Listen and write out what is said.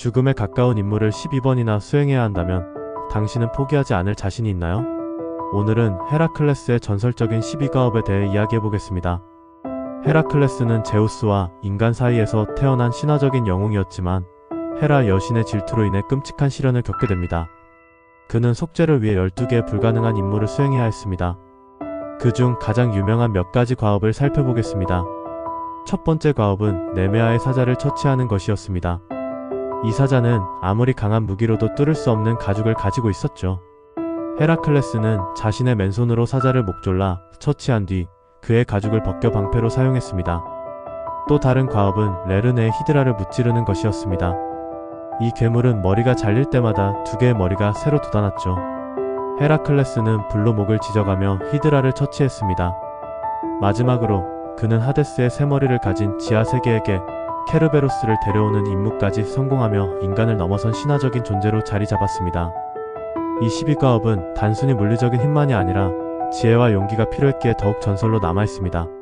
죽음에 가까운 임무를 12번이나 수행해야 한다면 당신은 포기하지 않을 자신이 있나요? 오늘은 헤라클레스의 전설적인 12가업에 대해 이야기해 보겠습니다. 헤라클레스는 제우스와 인간 사이에서 태어난 신화적인 영웅이었지만 헤라 여신의 질투로 인해 끔찍한 시련을 겪게 됩니다. 그는 속죄를 위해 12개의 불가능한 임무를 수행해야 했습니다. 그 중 가장 유명한 몇 가지 과업을 살펴보겠습니다. 첫 번째 과업은 네메아의 사자를 처치하는 것이었습니다. 이 사자는 아무리 강한 무기로도 뚫을 수 없는 가죽을 가지고 있었죠. 헤라클레스는 자신의 맨손으로 사자를 목졸라 처치한 뒤 그의 가죽을 벗겨 방패로 사용했습니다. 또 다른 과업은 레르네의 히드라를 무찌르는 것이었습니다. 이 괴물은 머리가 잘릴 때마다 두 개의 머리가 새로 돋아났죠. 헤라클레스는 불로 목을 지져가며 히드라를 처치했습니다. 마지막으로 그는 하데스의 세 머리를 가진 지하 세계에게 케르베로스를 데려오는 임무까지 성공하며 인간을 넘어선 신화적인 존재로 자리 잡았습니다. 이 12가업은 단순히 물리적인 힘만이 아니라 지혜와 용기가 필요했기에 더욱 전설로 남아있습니다.